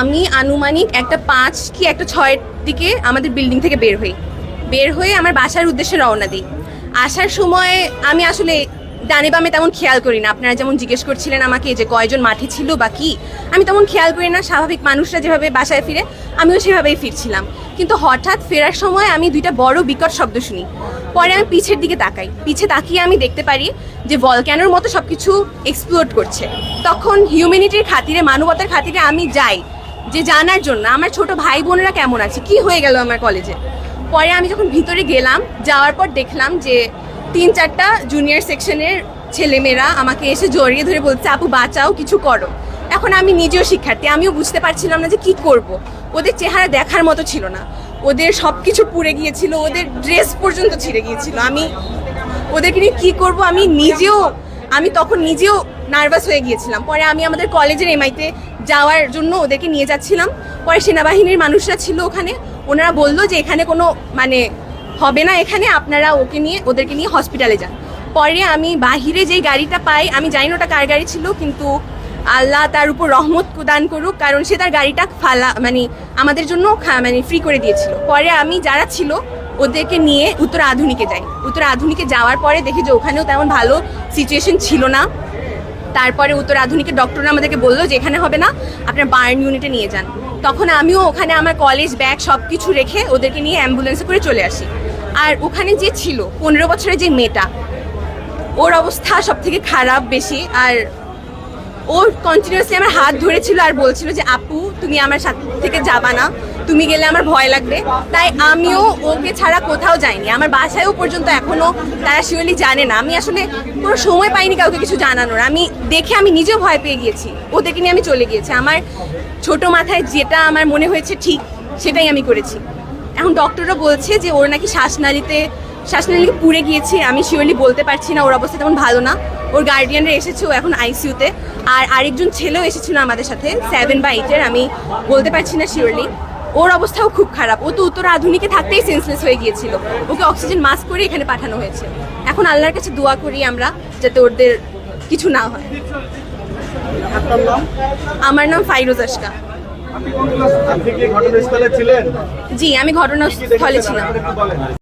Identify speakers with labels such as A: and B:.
A: আমি, আনুমানিক একটা পাঁচ কি একটা ছয়ের দিকে আমাদের বিল্ডিং থেকে বের হই। বের হয়ে আমার বাসার উদ্দেশ্যে রওনা দিই। আসার সময় আমি আসলে ডানে বামে তেমন খেয়াল করি না। আপনারা যেমন জিজ্ঞেস করছিলেন আমাকে যে কয়জন মাঠে ছিল বা কি, আমি তেমন খেয়াল করি না। স্বাভাবিক মানুষরা যেভাবে বাসায় ফিরে, আমিও সেভাবেই ফিরছিলাম। কিন্তু হঠাৎ ফেরার সময় আমি দুইটা বড় বিকট শব্দ শুনি। পরে আমি পিছের দিকে তাকাই। পিছে তাকিয়ে আমি দেখতে পারি যে ভলক্যানোর মতো সব কিছু এক্সপ্লোর করছে। তখন হিউম্যানিটির খাতিরে, মানবতার খাতিরে আমি যাই। যে জানার জন্য, আমার ছোট ভাই বোনেরা কেমন আছে? কি হয়ে গেল আমার কলেজে পরে আমি যখন ভিতরে গেলাম, যাওয়ার পর দেখলাম যে তিন চারটা জুনিয়র সেকশনের ছেলেমেয়েরা আমাকে এসে জড়িয়ে ধরে বলছে, আপু, বাঁচাও, কিছু করো। এখন আমি নিজেও শিক্ষার্থী, আমিও বুঝতে পারছিলাম না যে কি করব। ওদের চেহারা দেখার মতো ছিল না। ওদের সব কিছু পুড়ে গিয়েছিল, ওদের ড্রেস পর্যন্ত ছিঁড়ে গিয়েছিল। আমি ওদেরকে নিয়ে কী করব? আমি নিজেও, আমি তখন নিজেও নার্ভাস হয়ে গিয়েছিলাম। পরে আমি আমাদের কলেজের এমআইতে যাওয়ার জন্য ওদেরকে নিয়ে যাচ্ছিলাম। পরে সেনাবাহিনীর মানুষরা ছিল ওখানে। ওনারা বলল যে, এখানে কোনো মানে হবে না এখানে, আপনারা ওকে নিয়ে, ওদেরকে নিয়ে হসপিটালে যান। পরে আমি বাহিরে যেই গাড়িটা পাই, আমি জানি না ওটা কার গাড়ি ছিল, কিন্তু আল্লাহ তার উপর রহমত দান করুক, কারণ সে তার গাড়িটা ফালা মানে আমাদের জন্য মানে ফ্রি করে দিয়েছিল। পরে আমি যারা ছিল, ওদেরকে নিয়ে উত্তর আধুনিকে যাই। উত্তর আধুনিকে যাওয়ার পরে দেখি যে, ওখানেও তেমন ভালো সিচুয়েশন ছিল না। তারপরে উত্তর আধুনিকের ডক্টর আমাদেরকে বলল যে এখানে হবে না, আপনার বার্ন ইউনিটে নিয়ে যান। তখন আমিও ওখানে আমার কলেজ ব্যাগ সব কিছু রেখে ওদেরকে নিয়ে অ্যাম্বুলেন্সে করে চলে আসি। আর ওখানে যে ছিল, পনেরো বছরের যে মেয়েটা, ওর অবস্থা সব থেকে খারাপ বেশি। আর ও কন্টিনিউয়াসলি আমার হাত ধরেছিল আর বলছিল যে, আপু, তুমি আমার সাথে থেকে যাবা না। তুমি গেলে আমার ভয় লাগবে। তাই আমিও ওকে ছাড়া কোথাও যাইনি। আমার বাসায়ও পর্যন্ত এখনও তারা শিওরলি জানে না। আমি আসলে কোনো সময় পাইনি কাউকে কিছু জানানোর। আমি দেখে আমি নিজেও ভয় পেয়ে গিয়েছি। ওদেরকে নিয়ে আমি চলে গিয়েছি। আমার ছোট মাথায় যেটা আমার মনে হয়েছে ঠিক, সেটাই আমি করেছি। এখন ডক্টররা বলছে যে, ওর নাকি শ্বাসনালীতে শ্বাসনালীকে পুড়ে গিয়েছে। আমি শিওরলি বলতে পারছি না। ওর অবস্থা তেমন ভালো না। ওর গার্ডিয়ানরা এসেছে ও এখন আইসিইউতে আর আরেকজন ছেলেও এসেছিল আমাদের সাথে সেভেন বা এইটের আমি বলতে পারছি না শিওরলি ওর অবস্থাও খুব খারাপ। ও তো উত্তর আধুনিকে থাকতেই সেন্সলেস হয়ে গিয়েছিল। ওকে অক্সিজেন মাস্ক করে এখানে পাঠানো হয়েছে। এখন আল্লাহর কাছে দোয়া করি আমরা যাতে ওদের কিছু না হয়। আমার নাম ফাইরোজ আশকা। জি আমি ঘটনাস্থলে ছিলাম।